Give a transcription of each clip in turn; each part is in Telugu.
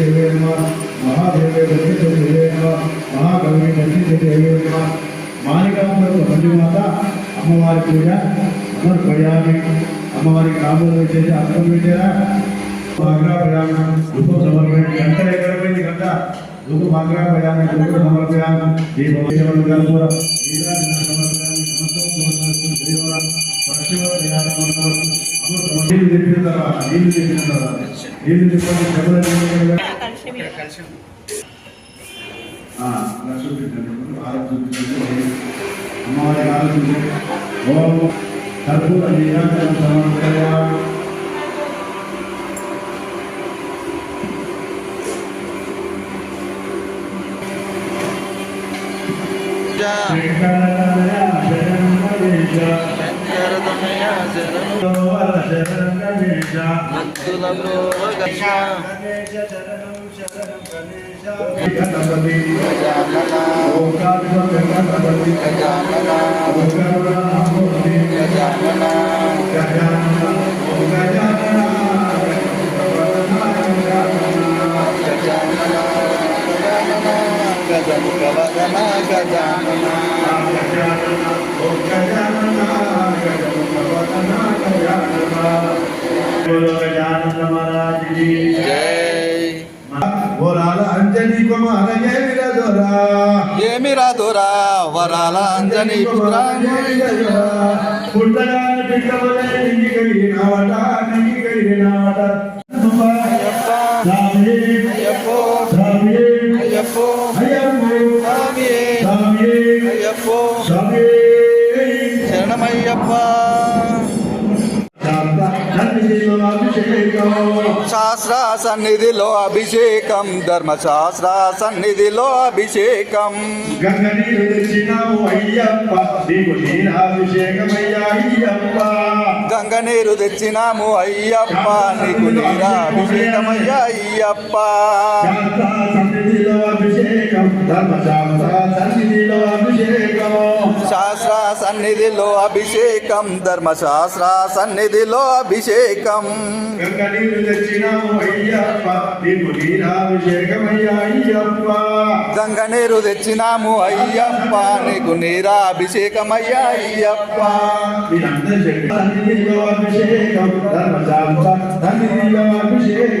దేవే నమ మహాదేవే దక్షిణ దేవే నమ మహాగౌరి దక్షిణ దేవే నమ మాలికాంబరు మంజుమాత అమ్మవారి పూజ సమర్పయామి అమ్మవారికి నామూలు చేసి అర్థం పెట్టారా ఆగ్రాపయామి ధూపం సమర్పయామి గంట ఎక్కడ పోయింది గంట ధూపం ఆగ్రాపయామి ధూపం సమర్పయామి దీపం కర్పూర అమ్మవారి ఆరోగ్యం ఓం కర్పూర నీరాజన గణేశ శంకరతమయ శరణు గోవర శరణం గణేశ భక్తులకు గజ గణేశ శరణం ఏమి రాదురా వరాల అంజనీ పుత్ర. శాస్త్ర సన్నిధిలో అభిషేకం ధర్మశాస్త్ర సన్నిధిలో అభిషేకం. గంగ నీరు తెచ్చినాము అయ్యప్ప. నీకు నీరాభిషేకమయ్యా అయ్యప్ప. సన్నిధిలో అభిషేకం ధర్మశాస్త్ర సన్నిధిలో అభిషేకం. సన్నిధిలో అభిషేకం ధర్మశాస్త్ర సన్నిధిలో అభిషేకం. గంగ నీరు తెచ్చినాము అయ్యప్ప నీకు నీరాభిషేకమయ్యా అయ్యప్ప. అభిషేకం ధర్మశాస్త్ర సన్నిధిలో అభిషేకం.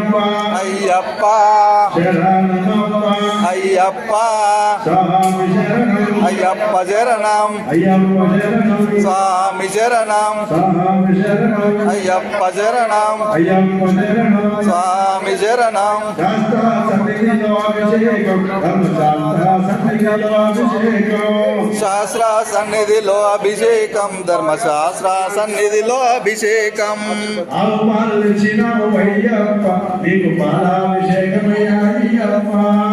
ஐயப்பா. ஐயப்பா. అయ్యప్ప. అయ్యప్ప శరణం. స్వామి శరణం. అయ్యప్ప శరణం. స్వామి శరణం. శాస్త్ర సన్నిధిలో అభిషేకం ధర్మశాస్త్ర సన్నిధిలో అభిషేకం. అయ్యప్ప నీకు బాలాభిషేకమయ్యా అయ్యప్ప.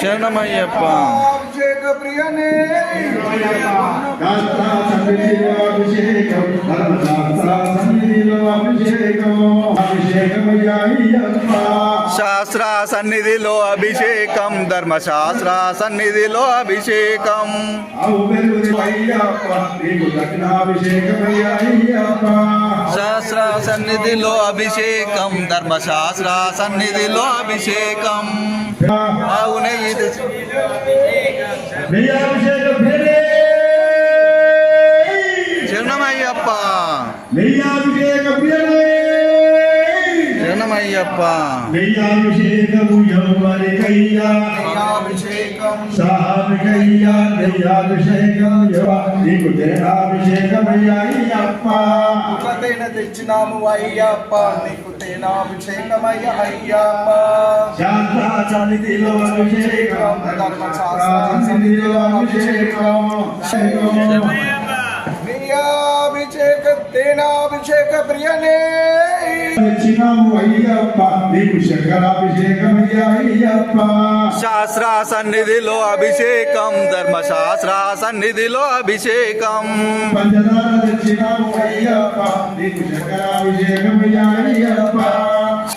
శరణమయ్యప్ప. శాస్త్ర సన్నిధిలో అభిషేకం ధర్మశాస్త్ర సన్నిధిలో అభిషేకం. అభిషేకమయ్యా అయ్యప్ప శాస్త్ర సన్నిధిలో అభిషేకం ధర్మశాస్త్ర సన్నిధిలో అభిషేకం ఆవు వెలుగుని అయ్యప్ప. సన్నిధిలో అభిషేకం. ధర్మశాస్త్ర సన్నిధిలో అభిషేకం. అవునే ఇది. అయ్యప్ప. నెయ్యాభిషేకము ఎవరికయ్యా సామికయ్యా నెయ్యాభిషేకం నీకు దేహాభిషేకమయ్యా అయ్యప్ప. తేన తెచ్చినాము అయ్యప్ప. నీకు తేనాభిషేకమయ్య అయ్యప్ప. సన్నిధిలో అభిషేకం ధర్మశాస్త్ర సన్నిధిలో అభిషేకం ప్రియాభిషేక తేనాభిషేక ప్రియనే తెచ్చినాము అయ్యప్ప. నీకు శంకరాభిషేకమయ్యా అయ్యప్ప. శాస్త్ర సన్నిధిలో అభిషేకం ధర్మశాస్త్ర సన్నిధిలో అభిషేకం. పంచదార తెచ్చినాము అయ్యప్ప. నీకు శంకరాభిషేకమయ్యా అయ్యప్ప.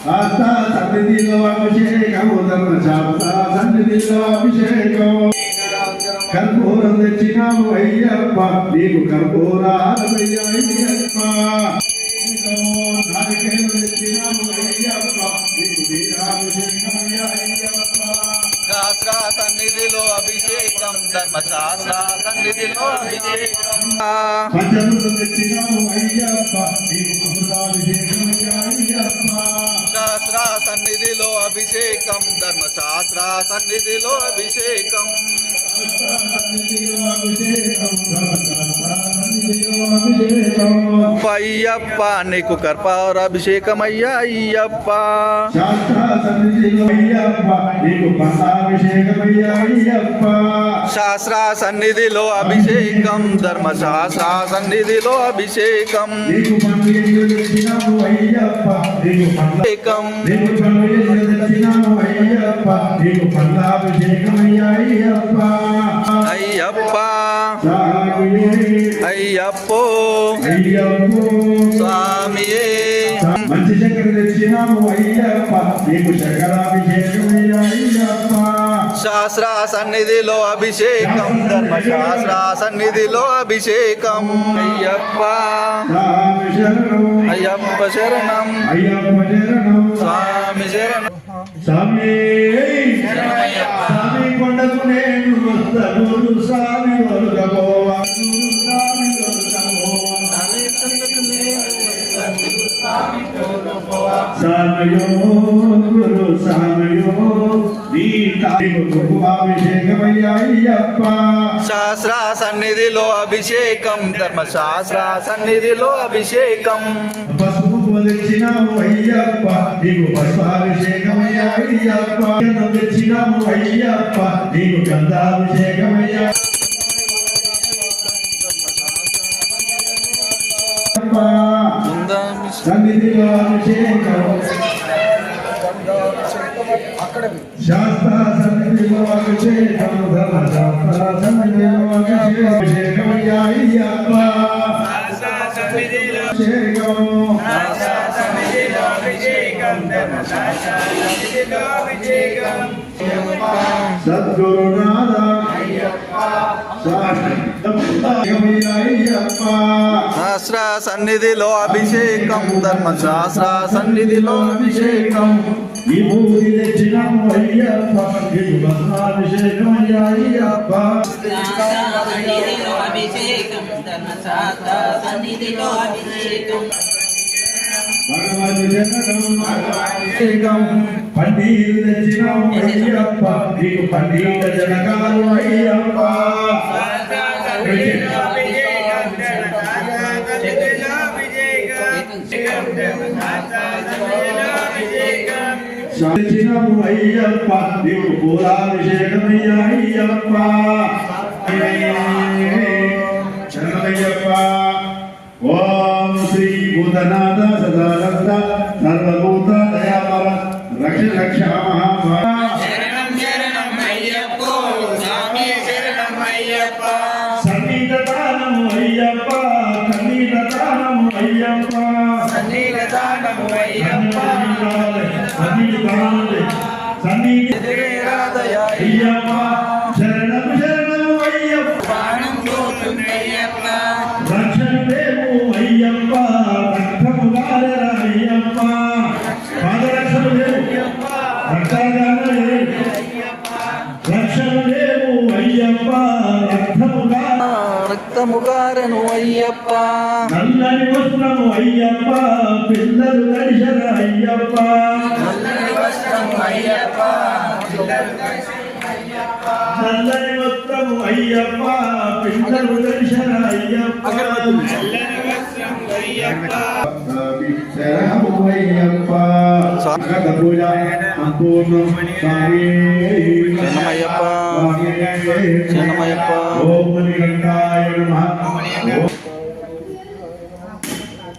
ఆస్థ సన్నిధిలో ధర్మశాస్త్ర సన్నిధిలో అభిషేకం. కర్పూరం తెచ్చినాము అయ్యప్ప. నీకు కర్పూరాలయ్యా అయ్యప్ప. నారికేలు తెచ్చినాము అయ్యప్ప. నీకు వీరాభిషేకమయ్యా అయ్యప్ప. శాస్త్ర సన్నిధిలో అభిషేకం ధర్మశాస్త్ర సన్నిధిలో అభిషేకం. పంచములు తెచ్చినాము అయ్యప్ప. నీకు అమృతాభిషేకమయ్యా అయ్యప్ప. శాస్త్ర సన్నిధిలో అభిషేకం ధర్మశాస్త్ర సన్నిధిలో అభిషేకం. అయ్యప్ప నీకు కర్పూరాభిషేకం అయ్యా అయ్యప్ప. శాస్త్ర సన్నిధిలో అభిషేకం ధర్మశాస్త్ర సన్నిధిలో అభిషేకం. అభిషేకం. అయ్యప్ప అయ్యప్పో. స్వామియే మంచి చక్కెర తెచ్చినాము అయ్యప్ప నీకు అయ్యప్ప. శాస్త్ర సన్నిధిలో అభిషేకం ధర్మశాస్త్ర సన్నిధిలో అభిషేకం. అయ్యప్ప. అయ్యప్ప శరణం. అయ్యప్ప శరణం. స్వామి శరణం. స్వామి స్వామి కొండకు నేను వస్తాను. స్వామి వరుగబోవా స్వామి సామయో గురు సామయో శాస్త్ర సన్నిధిలో అభిషేకం ధర్మశాస్త్ర సన్నిధిలో అభిషేకం తెచ్చినాము అయ్యప్ప నీకు పసుపాభిషేకమయ్యా అయ్యప్ప గంధం తెచ్చినాము అయ్యప్ప నీకు గంధాభిషేకమయ్యా. సన్నిధిలో అభిషేకం అక్కడ శాస్త్ర సన్నిధిలో అభిషేకం ధర్మశాస్త్ర సన్నిధిలో అభిషేకం అభిషేకం సద్గురునాథ అయ్యప్ప శాస్త్ర సన్నిధిలో అభిషేకం ధర్మశాస్త్ర సన్నిధిలో అభిషేకం విభూతి తెచ్చినాము అయ్యప్ప నీకు అయ్యప్ప సన్నిధిలో అభిషేకం ధర్మశాస్త్ర సన్నిధిలో అభిషేకం అయ్యప్ప నీకు జనకాలు అయ్యప్ప తెచ్చినాము అయ్యప్ప నీకు పూలాభిషేకమయ్యా అయ్యప్ప శరణమయ్యప్ప ఓం శ్రీ భూతనాథ సదానంద సర్వభూత దయామర రక్ష రక్ష అయ్యప్ప. నల్లని వస్త్రము అయ్యప్ప పిల్లలు దర్శన అయ్యప్ప. నల్లని వస్త్రము అయ్యప్ప పిల్లలు దర్శన అయ్యప్ప. అయ్యప్ప పూజ సంపూర్ణం. శరణమయ్యప్ప. ఓం మణికంఠాయ నమః.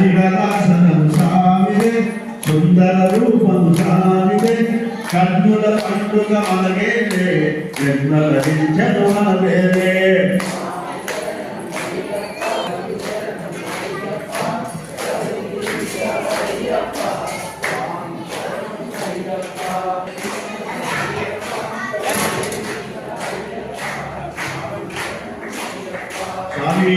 అనిగలాసనం సామిదే సుందర రూపం సామిదే కన్నుల పండుగ మనగేలే ఎన్నల దించను మనవేలే స్వామి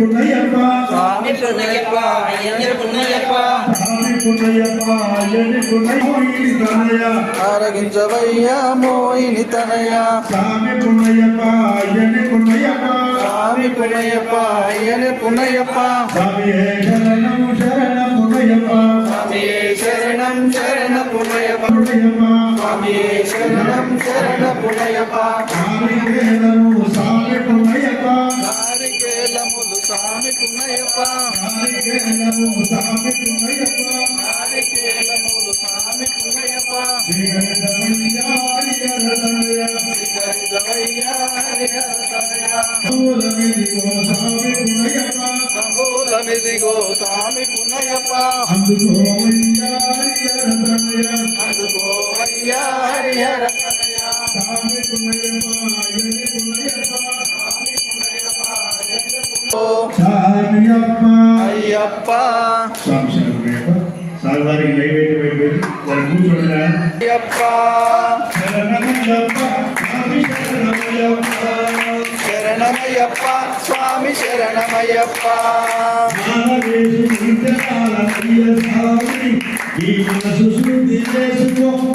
అయ్యని పున్నయ్యప్ప స్వామి పున్నయ్యప్ప అయ్యయ్య పున్నయ్యప్ప స్వామి పున్నయ్యప్ప అయ్యని పున్నయ్య తనయ ఆరగించవయ్యా మోయిని తనయ స్వామి పున్నయ్యప్ప అయ్యని పున్నయ్యప్ప స్వామి పునయ్యప్ప అయ్యని పునయ్యప్ప స్వామి శరణం శరణం పున్నయ్యప్ప స్వామి శరణం శరణ పునయ్యప్ప పున్నయ్యప్ప స్వామి శరణం శరణ పునయ్యప్ప స్వామి స్వామి స్వామి వేదము స్వామి పున్నయ్యప్ప నారికేలములు స్వామి హరిహర మూలమిదిగో అందుకోవయ్యా హరిహర తనయ అందుకోవయ్యా స్వామి పున్నయ్యప్ప అయ్యప్ప. స్వామివారికి నైవేద్యం అయిపోయింది. దాన్ని కూర్చోండి అయ్యప్ప. శరణమయ్యప్ప. స్వామి శరణమయ్యప్ప. స్వామి శరణమయ్యప్ప. ఈ మనసు శుద్ధి చేసుకో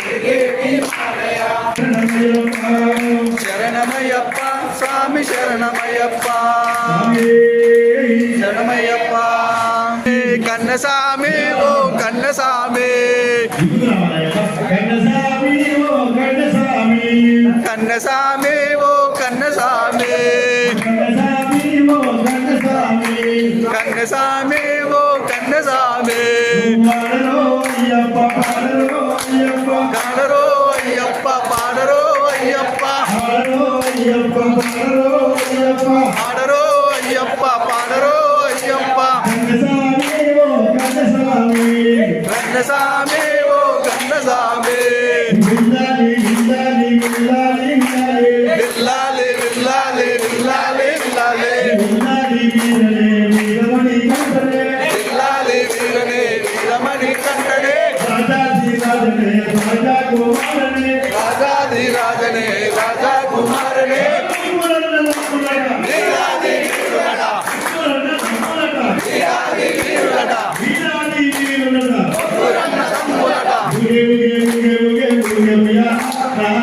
స్వామి శరణమయ్యప్ప. శరణమయ్యప్ప. కన్నస్వామి Brasil,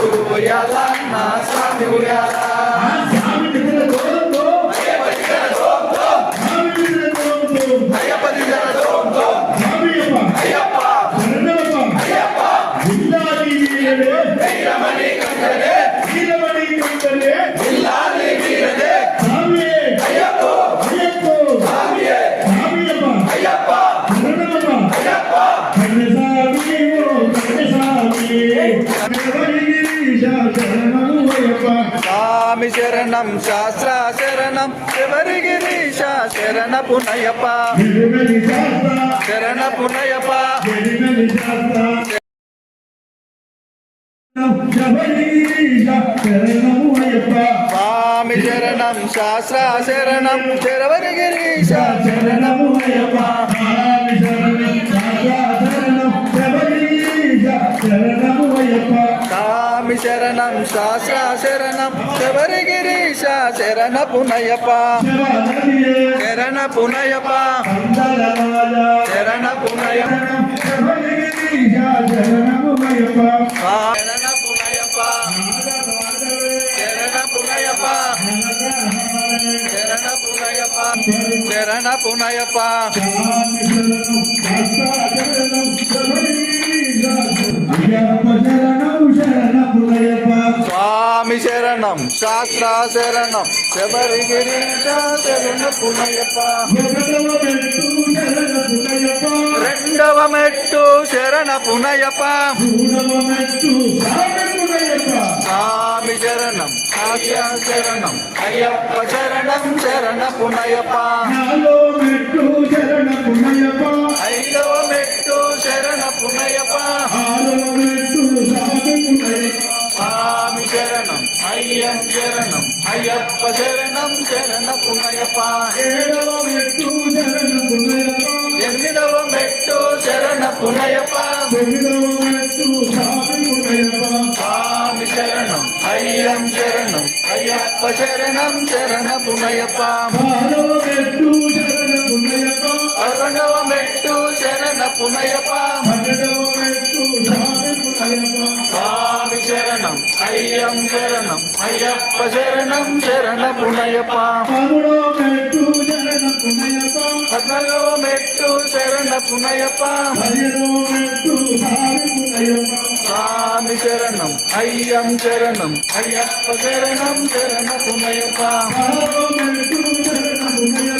सूर्याला ना साम्युर्याला శరణం శాస్త్ర శరణం శివరిగిరీశ శరణ పునయప? శరణ పునయప. స్వామి శరణం శాస్త్ర శరణం శరవరిగిరీశ శరణమునయప శరణం శాస శరణం శబరిగిరీశ శరణ పునయప శరణ పునయప శరణ పునయ శరణ పునయప శరణ పునయప శరణ పునయప శరణ పునయప శరణ పునయప స్వామి శరణం శాస్త్ర శరణం శబరిగిరీశ శరణ రెండవ మెట్టు శరణ పునయప. స్వామి శరణం శాస్త్ర శరణం అయ్యప్ప శరణం శరణ పునయప. ఐదవ మెట్టు శరణ పునయప. అయ్యం చరణం అయ్యప్ప చరణం చరణ పునయపా ఏడవ మెట్టు చరణ పునయపా ఎనిమిదవ మెట్టు చరణ పునయపా తొమ్మిదవ మెట్టు స్వామి పునయపా స్వామి పదకొండవ మెట్టు శరణ పునయప. పన్నెండవ మెట్టు స్వామి పునయప. స్వామి శరణం అయ్యం శరణం అయ్యప్ప శరణం శరణ పునయప. పదమూడవ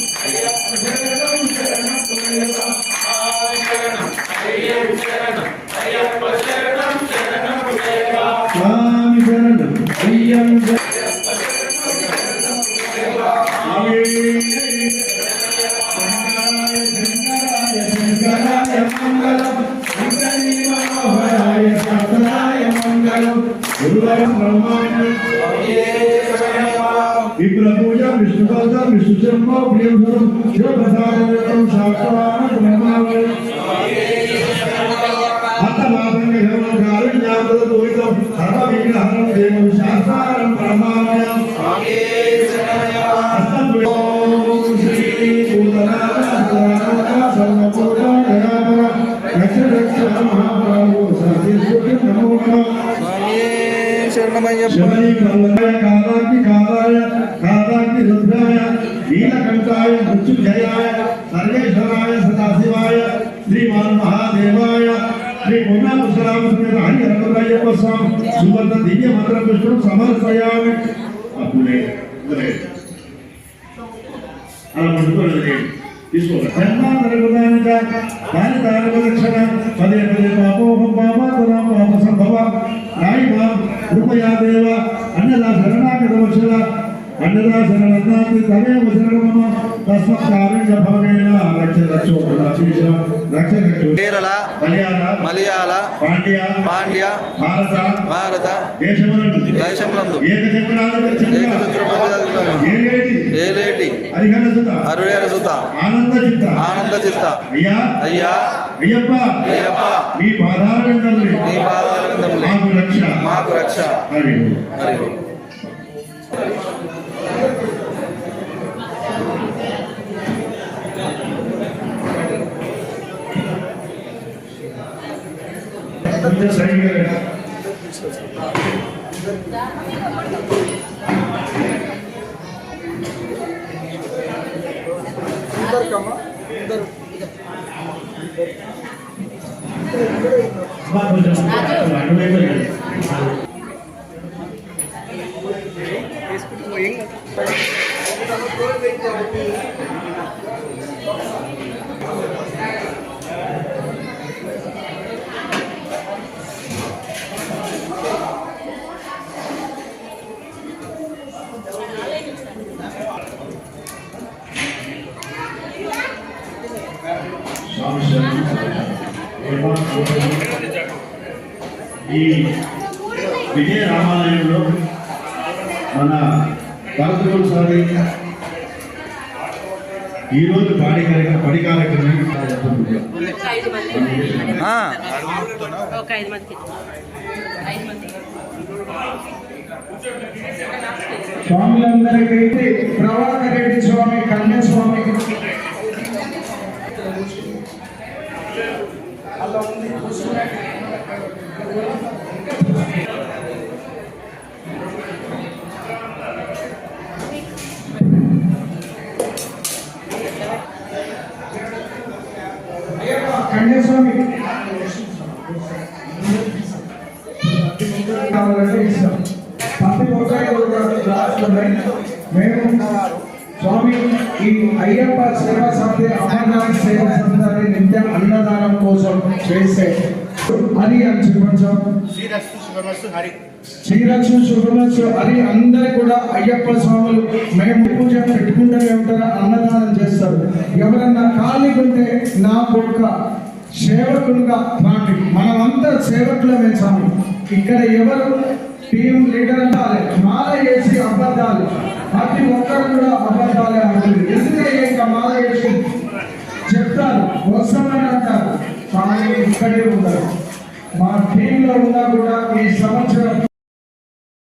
శివప్రసాదం శాస్త్రాన బ్రహ్మాండం అత్తమాతంగ ధర్మం సర్వ విగ్రహం దేవం శాస్త్రారం బ్రహ్మాండం మహాప్రభు నమో ಸುವರ್ಣ ದಿವ್ಯ ಮಂತ್ರ ಪುಷ್ಪಂ ಸಮರ್ಪಯಾಮಿ ಅಪ್ಪುಲೆ ಅಂದರೆ ಅಲ್ಲ ಮಂಡುಕೊಳ್ಳದೆ ಈಶ್ವರ ಸನ್ಮಾನರಗುಣಾನಿಕ ಪಾಲಿತಾರಗಲಕ್ಷಣ ಪದೇ ಪದೇ ಪಾಪೋಹಂ ಪಾಪಾತರಾಂ ಪಾಪ ಸಂಭವ ನಾಯಿ ಮಾಂ ಕೃಪಯಾ ದೇವ ಅನ್ನದ ಶರಣಾಗತ ವಕ್ಷಲ భవనేన కేరళ మలయాళ మలయాళ పాండ్య పాండ్య భారత భారత దేశములందు దేశములందు ఏలేటి ఏలేటి హరిహర సుత ఆనంద చిత్త ఆనంద చిత్త అయ్యా అయ్యా అయ్యప్ప అయ్యప్ప మీ పాదాల విందండి నీ పాదారవిందములే మాకు రక్ష. మాకు రక్ష. హరి. హరి. ఓం. కొంచెం సరిగ్గా ఈ విజయ రామాలయంలో మన భరతగోడు సారి ఈరోజు పాడి కార్యక్రమం పడి కార్యక్రమం ఒక ఐదు మంది ఆ, ఒక ఐదు మంది మేము స్వామి ఈ అయ్యప్ప సేవా సమితి అమర్నాథ్ సేవా సమితి నిత్యం అన్నదానం కోసం చేసే హరి అని చూపించాం శ్రీరక్షు శుభమస్సు హరి అందరు కూడా అయ్యప్ప స్వాములు మేము పూజ పెట్టుకుంటూనే ఉంటారు అన్నదానం చేస్తారు. ఎవరన్నా ఖాళీ ఉంటే నా కొడుక సేవకులుగా మనమంతా సేవకులమే స్వామి. ఇక్కడ ఎవరు టీం లీడర్ కాలే మాల వేసి అబద్ధాలు. ప్రతి ఒక్కరు కూడా అబద్ధాలే అంటుంది ఎందుకంటే ఇంకా మాల వేసి? చెప్తారు వస్తామని అంటారు. కానీ ఇక్కడే ఉన్నారు మా టీంలో ఉన్నా కూడా ఈ సంవత్సరం